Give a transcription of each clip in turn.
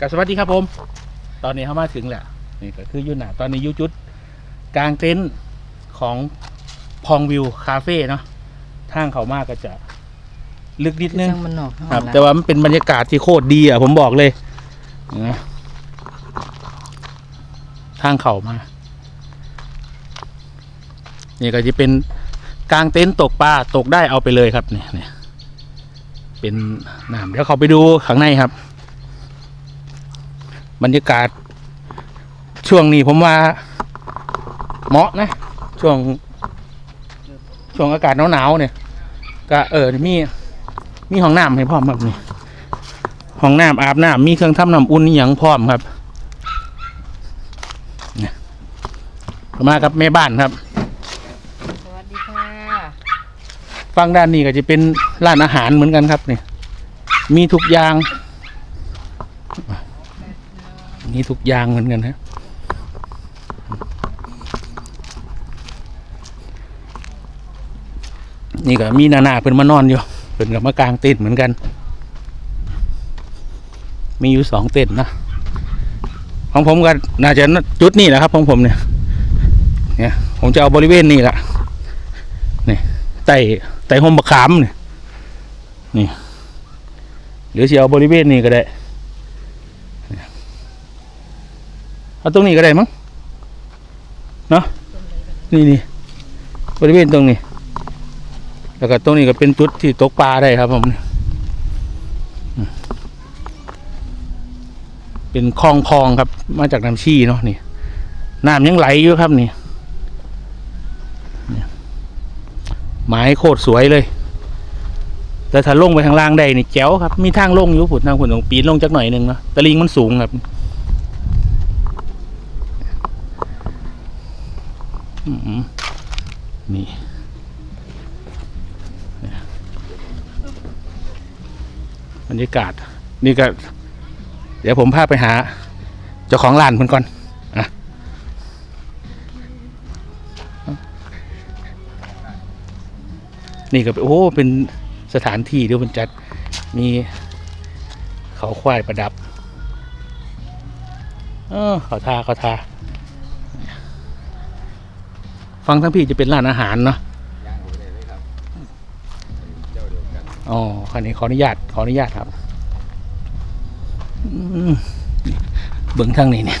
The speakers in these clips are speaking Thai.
กับสวัสดีครับผม ตอนนี้เข้ามาถึงแหละนี่ก็คืออยูหนาตอนนี้อยูจุดกลางเต็นท์ของพองวิวคาเฟ่เนาะทางเขามากก็จะลึกนิดนึงช่างมันนอกห้องครับละแต่ว่ามันเป็นบรรยากาศที่โคตรดีอะผมบอกเลยนะทางเขามา นี่ก็จะเป็นกลางเต็นท์ตกปลาตกได้เอาไปเลยครับเนี่ยเนี่ยเป็นน้ำเดี๋ยวเขาไปดูข้างในครับ บรรยากาศ ช่วงนี้ผมว่าเหมาะนะ ช่วง ช่วงอากาศหนาวๆเนี่ย ก็เออมีมีห้องน้ำให้พร้อมครับนี่ห้องน้ำอาบน้ำมีเครื่องทำน้ำอุ่นอหย่างพร้อมครับเนี่ยมากับแม่บ้านครับ สวัสดีค่ะฝั่งด้านนี้ก็จะเป็นร้านอาหารเหมือนกันครับนี่มีทุกอย่าง มีทุกอย่างเหมือนกันฮะนี่ก็มีนานาเพิ่นมานอนอยู่เพิ่นกับมากลางเต็นท์เหมือนกัน มีอยู่สองเต็นท์นะของผมก็น่าจะจุดนี่แหละครับของผมเนี่ยเนี่ย ผมจะเอาบริเวณนี้แหละนี่ไต่ไต่ห่มบะขามเนี่ยนี่หรือจะเอาบริเวณนี้ก็ได้ เอาตรงนี้ก็ได้มั้งเนาะนี่นี่บริเวณตรงนี้ แล้วก็ตรงนี้ก็เป็นจุดที่ตกปลาได้ครับผมเป็นคลองคลองครับ มาจากน้ำชี่เนาะนี่น้ำยังไหลอยู่ครับนี่เนี่ยไม้โคตรสวยเลย แต่ถ้าลงไปทางล่างได้นี่แจ๋วครับ มีทางลงอยู่ผุดทางผุดตรงปีนลงจักหน่อยหนึ่งเนาะตะลิงมันสูงครับ อืม นี่บรรยากาศ นี่ก็ เดี๋ยวผมพาไปหา เจ้าของร้านเพิ่นก่อนอะนี่ก็โอ้เป็นสถานที่เดี๋ยวมันจัดมีเขาควายประดับ เออเขาทาเขาทา ฟังทั้งพี่จะเป็นร้านอาหารเนาะย่างออกไปเลยเลยครับเจ้าเดียวกันอ๋อคันนี้ขออนุญาตขออนุญาตครับอืมเบื้องทางนี้เนี่ย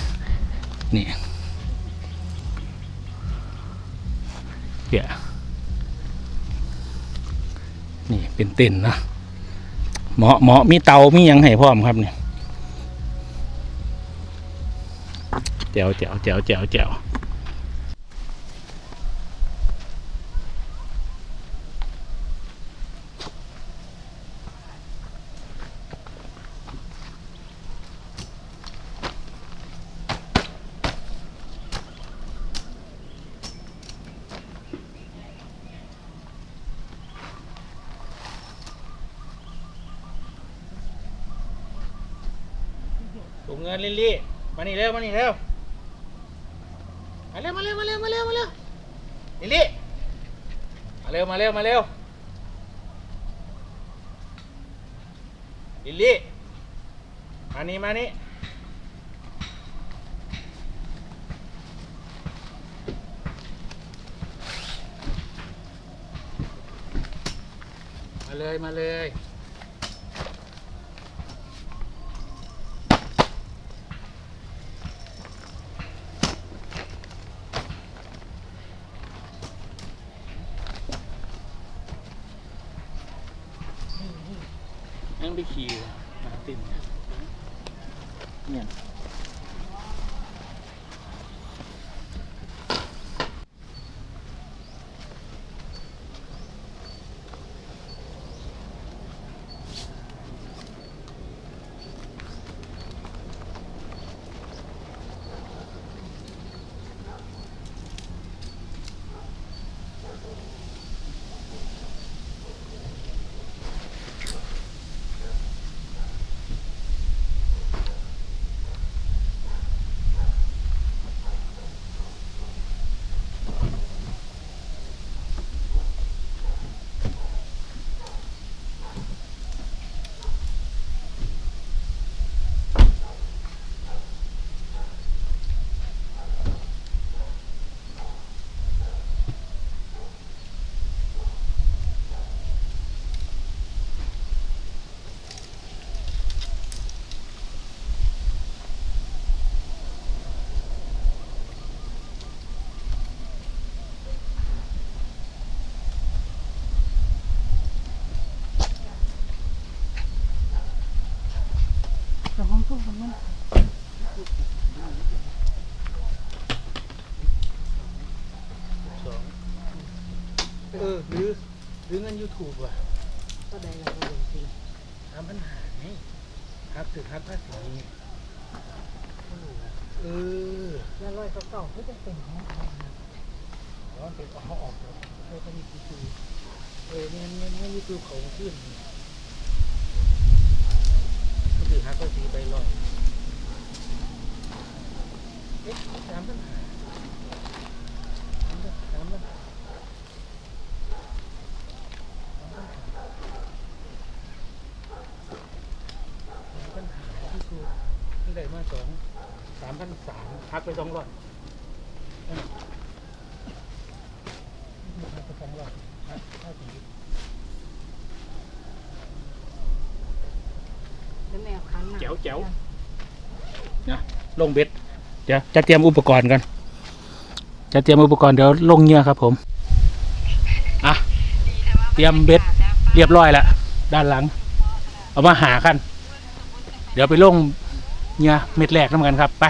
นี่เดี๋ยวนี่เป็นเต็นท์นะเหมาะเหมาะมีเตามีหยังให้พร้อมครับเนี่ยแจ๋วแจ๋วแจ๋วแจ๋วแจ๋ว งเงินลิลลี่มานี่เร็วมานี่เร็วมาเร็วมาเร็วมาเร็วมาเร็วมาเร็วลิลลี่มาเร็วมาเร็วมาเร็วลิลลี่มานี่มานี่มาเลยมาเลย ออหรือหรือเงินยูทูบว่ะก็ได้เราก็ลงสิทำปัญหาไงฮักถึงฮักภาษีเออแล้วร้อยเก่าๆก็จะเป็นของเขานะร้อนเป็นเขาออกแล้วเออก็มียูทูบเออเงินเงินเงินยูทูบเขาขึ้นก็ถือฮักภาษีไปร้อยเอ๊ะสามปัญหาสามปัญหาสามปัญหา ปัญหาที่คือที่ได้มาสองสามพันสาม พักไปสองร้อยเออพักไปสองร้อยพักห้าสิบแล้วแมวคันน่ะแจ๋วแจ๋วนะลงเบ็ด เดี๋ยวจะเตรียมอุปกรณ์กัน จะเตรียมอุปกรณ์เดี๋ยวลงเหงื่อครับผมอะเตรียมเบ็ดเรียบร้อยแล้วด้านหลัง เอามาหากัน เดี๋ยวไปลงเหงื่อเม็ดแรกน้ำกันครับ ไป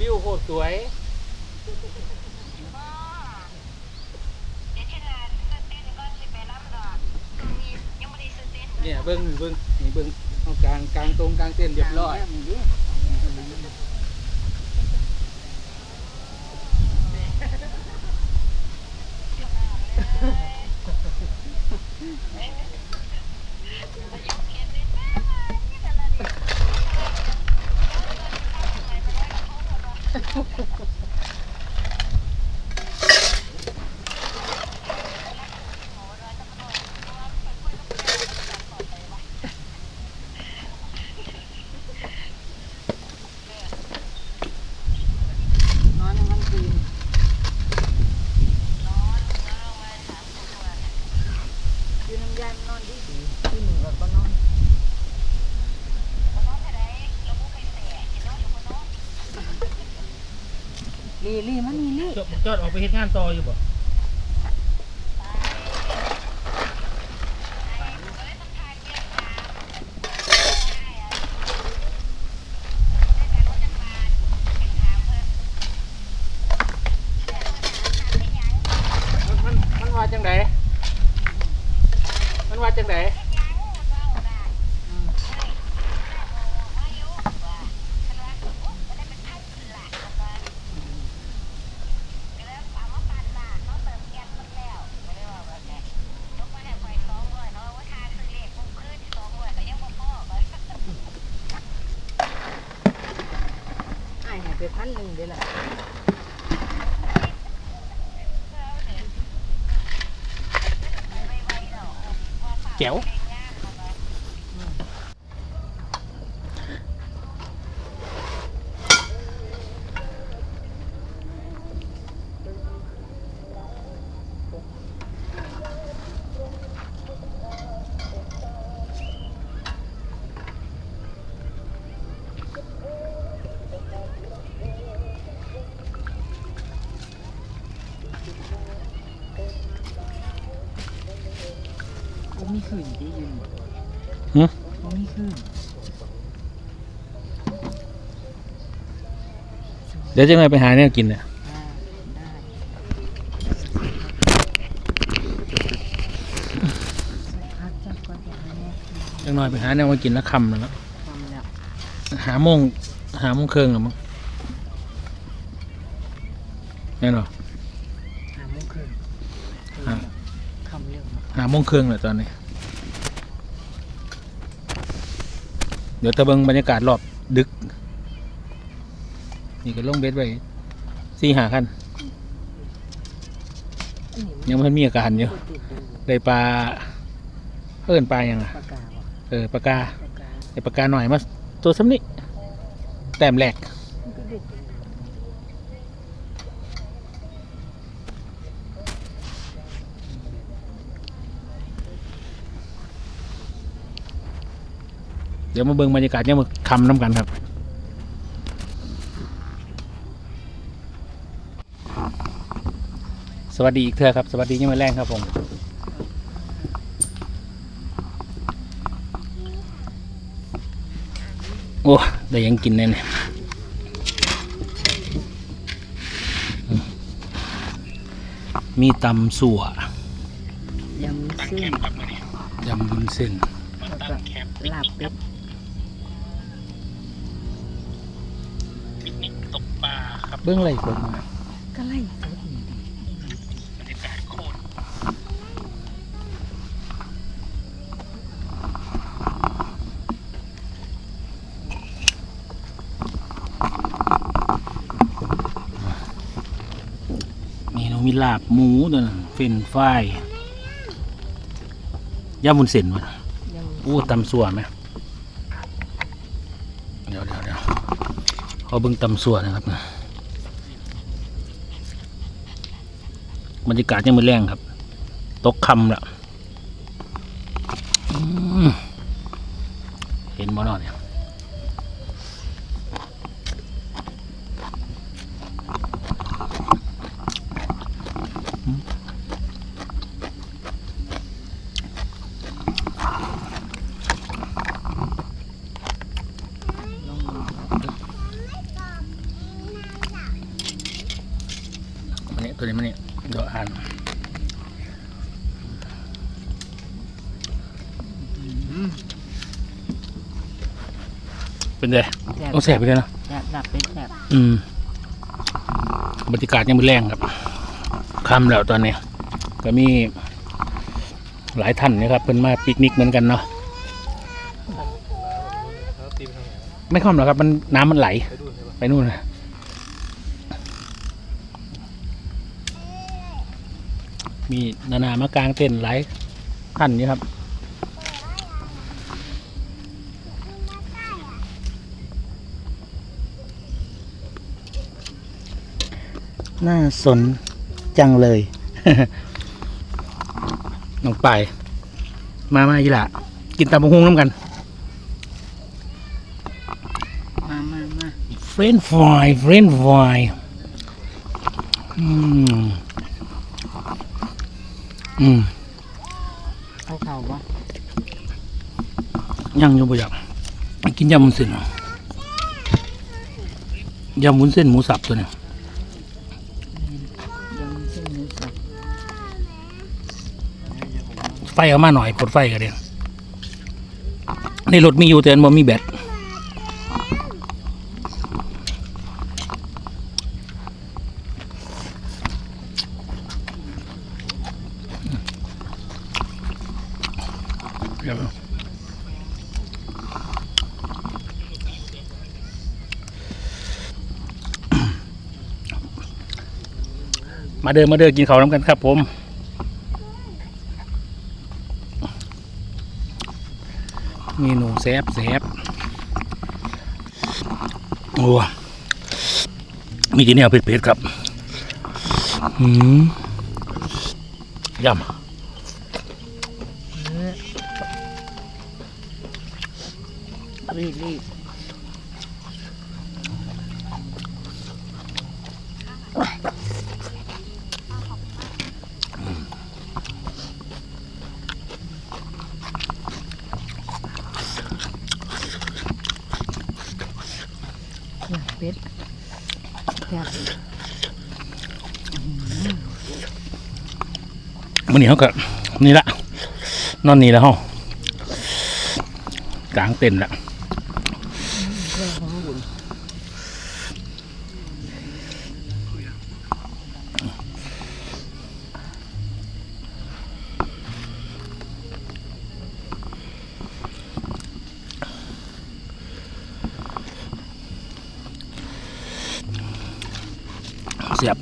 วิวโคตรสวย เนี่ยเบิ้งเบิ้งนี่เบิ้งเอากลางกลางตรงกลางเต้นเรียบร้อยนอนในวันคืนอยู่ นอนดีดีที่หนึ่งเราก็นอนลีลีมันมีลีจอดจอดออกไปเฮ็ดงานต่ออยู่บ่มันมันมันว่าจังไดมันว่าจังได ไปพันหนึ่งเดี๋ยวละแจ๋ว ผมมีคืนที่ยืน หึ ผมมีคืน เดี๋ยวจะไงไปหาเนี่ยกินเนี่ยอ่าได้พักจักก่อนจะหาแม่คืนจังหน่อยไปหาเนี่ยมากินแล้วคำแล้วนะทำแล้วหาโมงหาโมงครึ่งหรือมั้งแน่นอนหาโมงคืนอ่าคำเรื่องหาโมงครึ่งแหละตอนนี้ เดี๋ยวตะเบิงบรรยากาศรอบดึก นี่ก็ลงเบ็ดไว้สี่หาคันยังไม่มีอาการอยู่ติดดูได้ปลาเอิ้นปลายังอะปากกาบ่เออปลากาปากกาได้ปลากาหน่อยมาตัวซ้ำนี้แต้มแหลกมันก็เด็ดเดี๋ยวมาเบิ่งบรรยากาศเนี่ยามมาคำน้ำกันครับ สวัสดีอีกเธอครับ สวัสดียังไม่แรงครับผมโอ้ได้ยังกินแน่เนี่ยมีตำสัวยำเส้นยำบุญเส้นแล้วกปลาครับเบื้องไรคนมา ลาบหมูตัวนั้นเฟรนช์ฟรายยำบุญเส้นวะยำอู้ตำสัวไหมเดี๋ยวเดี๋ยวเดี๋ยวเขาเบิ่งตำสัวนะครับบรรยากาศยังมือแรงครับ ตกคำละอืมเห็นบ่เนอเนี่ยอืม ลองดูลาบเป็ด มันนี้ตัวนี้มันนี่เดี๋ยวอ่าน เป็นไงแซ่บต้องแสบไปเลยนะแซ่บลาบเป็ดแซ่บอืมบรรยากาศยังมือแรงครับคำแล้วตอนนี้ ก็มีหลายท่านนะครับเพิ่นมาปิกนิกเหมือนกันเนาะเขาตีไปทางไหนวะไม่ค่อมหรอกครับ มันน้ำมันไหล ไปดูใช่ปะไปนู่นนะมีนานามากลางเต้นท์หลายท่านนี่ครับ น่าสนจังเลยน้องไปายมามาอีหละกินตำบักฮุงน้ำกัน มามามาเฟรนฟรายเฟรนฟรายอืม อืมเอาเข่าบ่ยังอยู่บ่อยากกินยำมุนเส้นยำมุนเส้นหมูสับตัวเนี้ย ไฟเอามาหน่อยปลดไฟกันเดียวในรถมีอยู่แต่นบ่มีแบตมาเดินมาเดินกินข้าวน้ำกันครับผม เม นูแซบแซบโอ้มีที่แนวเผ็ดๆครับหืมยำรีบรีบ ลาบเป็ดแซ่บ มั นนี่เขาก็นี่ละนอนนี่แล้วเฮากลางเต็นละเสียบ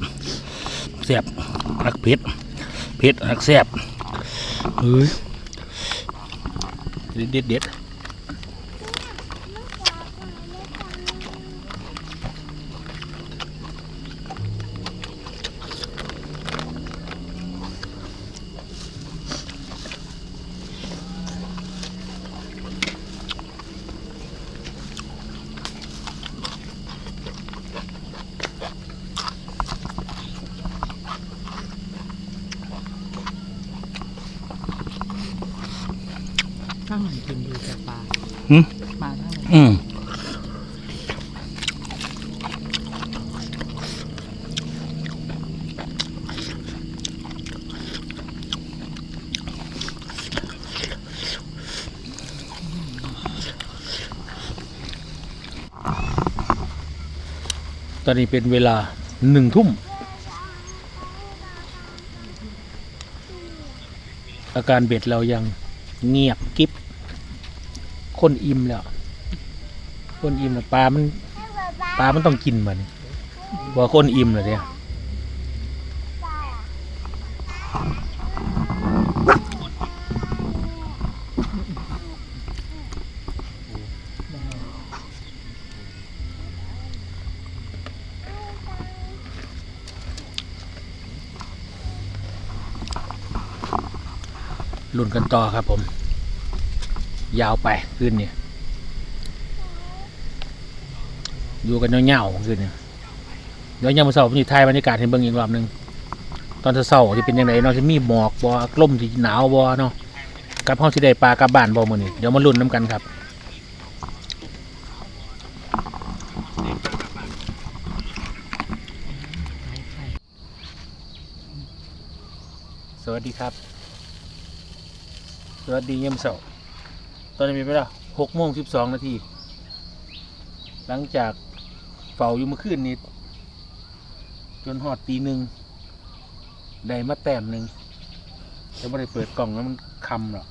เสียบหักเผ็ด เผ็ดหักแซ่บเฮ้ยเด็ดเด็ด ข้างหลังกินดูแต่ปลาหืม ปลาข้งอืมตอนนี้เป็นเวลาหนึ่งทุ่ม อาการเบ็ดเรายัง เงียบกิบคนอิ่มแล้ว คนอิ่มแล้วปลามันปลามันต้องกินมันบ่คนอิ่มเลยเนี่ย ลุ่นกันต่อครับผม ยาวไปขึ้นเนี่ยอยู่กันเงาๆขึ้นเนี่ยเดี๋ยวยามมื้อเช้าผมจะถ่ายบรรยากาศให้เบิ่งอีกรอบหนึ่งตอนเช้าๆจะเป็นยังไงเนาะจะมีหมอกบ่ลมสิหนาวบ่เนาะกับเฮาสิได้ปลากับบ้านบ่มื้อนี้เดี๋ยวมาลุ้นน้ำกันครับสวัสดีครับ สวัสดีเยามเช้าตอนนี้เป็นเวลา6โมง12นาที หลังจากเฝ้าอยู่เมื่อคืนนี้ จนหอดตีหนึ่งได้มาแต้มหนึ่งแต่ไม่ได้เปิดกล่องแล้วมันคำหรอก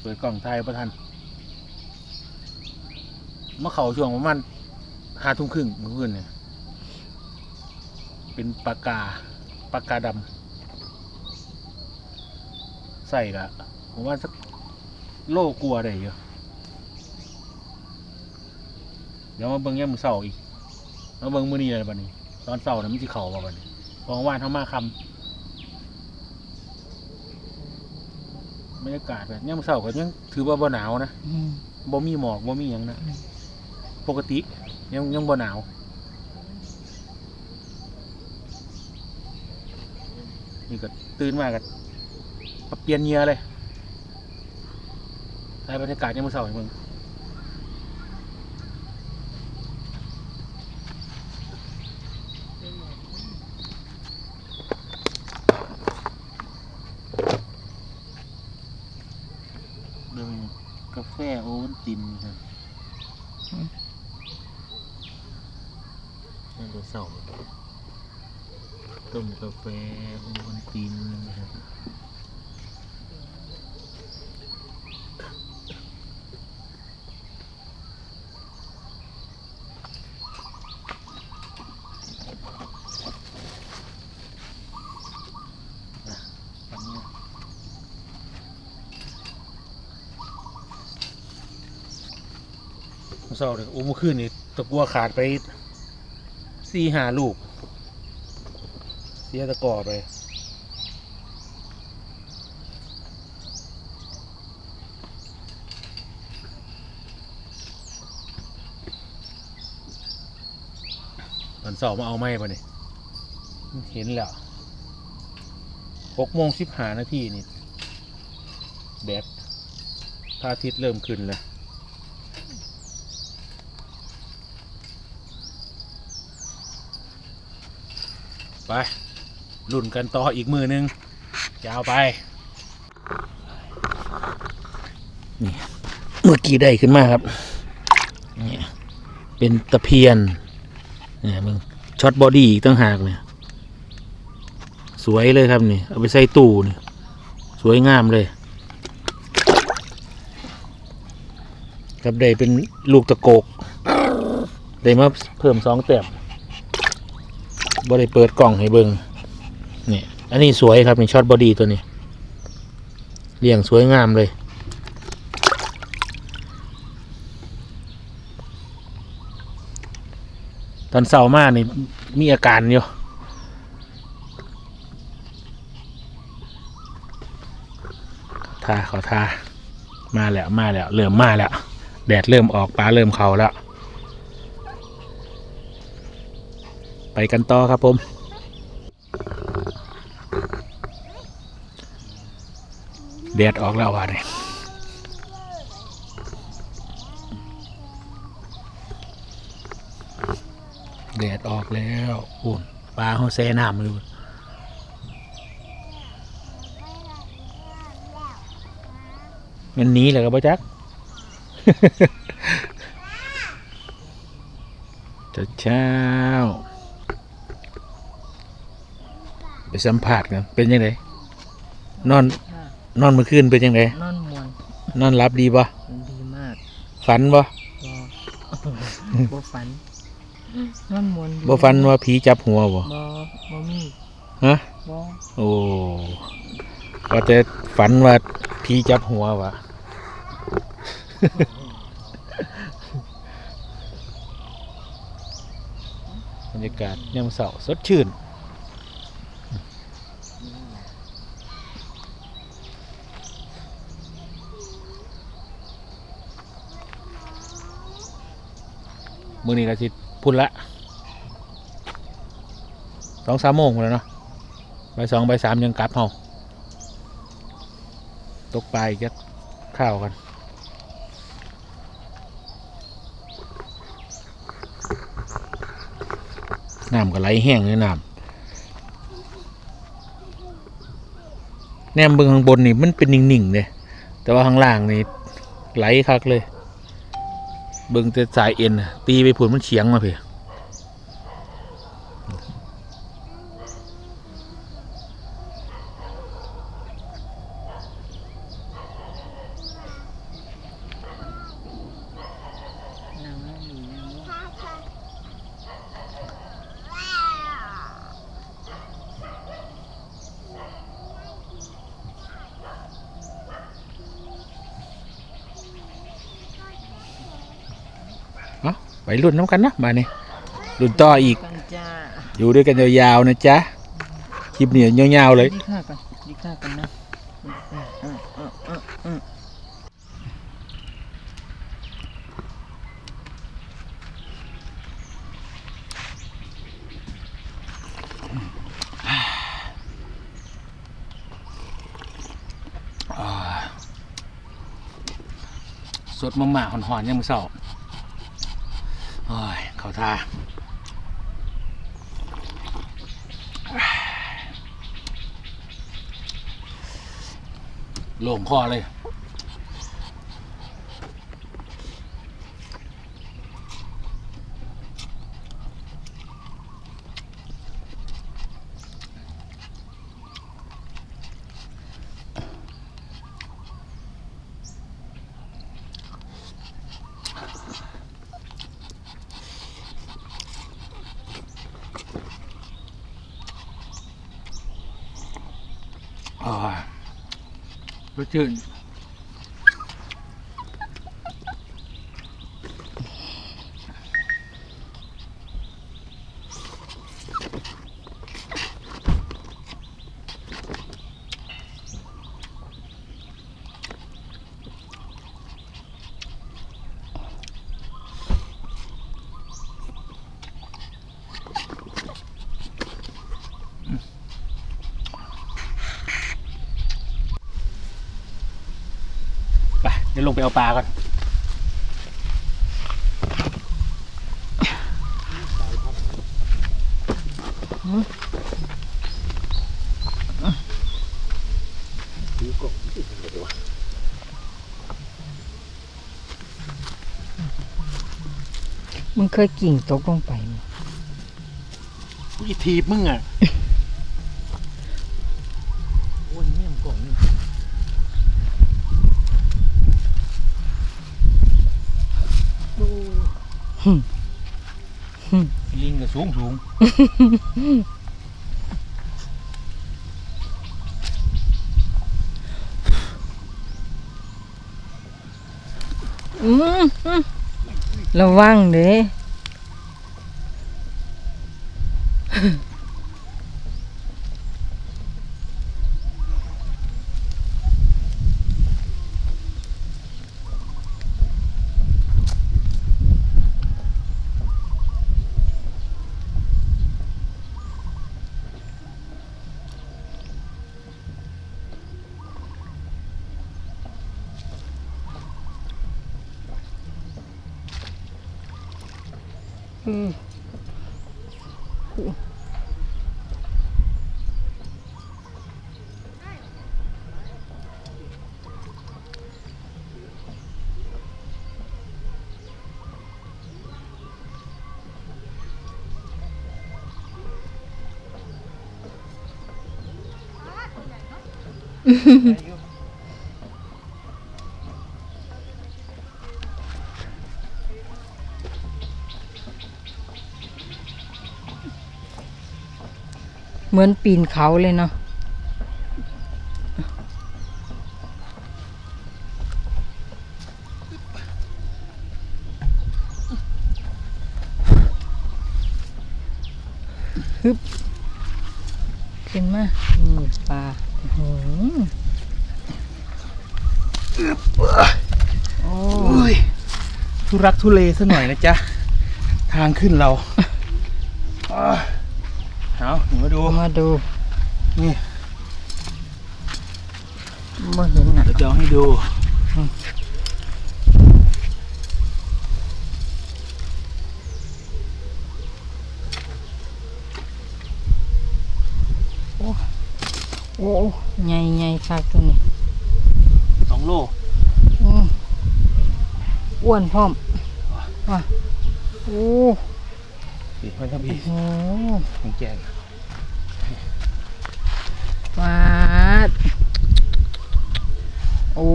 เปิดกล่องไทยประทันเมื่อเขาช่วงประมาณห้าทุ่มครึ่งเมื่อคืนเนี่ยเป็นปากกาปากกาดำใส่ละ ผมว่าสักโลกลัวได้เยอะเดี๋ยวมาเบิ่งย่ามมือเสาอีกมาเบิ่งมือนี้เลยบัดนี้ ตอนเสาร์น่ะมันสิเข่าบ่บัดนี้พองว่านเท่ามาคำบรรยากาศแบบย่ามมือเสาร์ก็ยังถือว่าบ่หนาวนะอืมบ่มีหมอกบ่มีหยังนะอืมปกติยังยังบ่หนาวนี่ก็ตื่นมาก็เปลี่ยนเหงียเลย ถ่ายบรรยากาศยามมื้อเช้าให้เบิ่งเบิ่งกาแฟโอวัลตินครับนั่นตัวเสาต้มกาแฟโอวัลตินนะครับนะปันนี้ เสาเลยโอ้เมื่อคืนนี่ตะกัวขาดไปสี่หาลูก เสียตะกอไปตอนเสาร์มาเอาไม้ปะเนี่ยเห็นแล้วหกโมงสิบหานาทีนี่แดดพระอาทิตย์เริ่มขึ้นแล้ว ไปรุ่นกันต่ออีกมือหนึงยาวไป นี่เมื่อกี้ได้ขึ้นมาครับนี่เป็นตะเพียนเนี่ยมึงช็อตบอดี้อีกตั้งหากเนี่ยสวยเลยครับนี่ เอาไปใส่ตู้นี่ สวยงามเลย ครับได้เป็นลูกตะโกก ได้มาเพิ่มสองแต้ม บริเปิดกล่องให้เบิงนี่อันนี้สวยครับนี่ช็อตบอดี้ตัวนี้เรียงสวยงามเลยตอนเสาร์มากนี่มีอาการอยู่ทาขอทามาแล้วมาแล้วเริ่มมาแล้ว แดดเริ่มออกป้าเริ่มเขาแล้ว ไปกันต่อครับผม แดดออกแล้วว่ะเนี่ยแดดออกแล้วอุ่นปลาเขาแซ่น้ำเลยมันหนี้แหละครับพ่อจักเช้าเช้า ไปสัมผัสกันเป็นยังไงนอนค่ะนอนเมื่อคืนเป็นยังไงนอนมวนนอนรับดีปะดีมาก ฝันปะบ่บ่ฝันนอนมวนดีบ่ฝันว่าผีจับหัวบ่บ่บ่มีฮะบ่โอ้ก็จะฝันว่าผีจับหัววะบรรยากาศยามเสาร์สดชื่น มือนี้ก็สิพุ่นละสองสามโมงแล้วเนาะใบสองใบสามยังกลับเฮาตกปลาอีกจักข้าวกันน้ำก็ไหลแห้งเลยน้ำแนมเบื้องข้างบนนี่มันเป็นนิ่งๆเลยแต่ว่าข้างล่างนี่ไหลคักเลย เบิ่งแต่สายเอ็น ตีไปผุนมันเฉียงมาเพี่ นางแล้วมีนางว่า ไปรุ่นน้ำกันนะมาเนี่ยรุ่นต่ออีกกันจ้าอยู่ด้วยกันยาวๆนะจ๊ะคลิปนี้ยาวๆเลยดีค่ากันดีค่ากันนะอืมอืมอืมอืมสดมาม่าหอนๆยังมือเศร้าโอ้ยเขา ทาโล่งคอเลย อ่ารสชื่น ดี๋ยวลงไปเอาปลาก่อนมึงเคยกิ่งตกลงไปมั้ยอีทีบมึงอะ โอ้ยเนี่ยมนกล่องนี่ลิงก็ สูงสูงระวังเด้อืม เหมือนปีนเขาเลยเนาะ ฮึบ ขึ้นมาอืมปลาอื้อหือโอ้ อุ้ย ทุรักทุเลซะหน่อยนะจ๊ะ ทางขึ้นเราอ่าเอาหนูมาดู มาดู นี่ไม่เห็นอะเดี๋ยวจะเอาให้ดูโอ้ใหญ่ใหญ่คักตัวนี้สองโลอืมอ้วนพร้อม ว่ะโอ้สิมันครับพี่โหของแจงวาดโอ้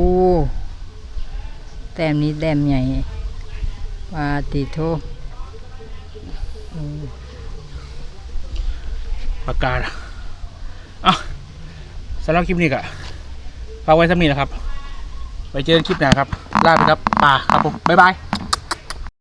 แต้มนี้แต้มใหญ่วาดติโทอืมปากกาอะสำหรับคลิปนี้ก็ฝากไว้สักนี้นะครับ ไปเจอกันคลิปหน้าครับ ลาไปครับป่าครับผม บ๊ายบาย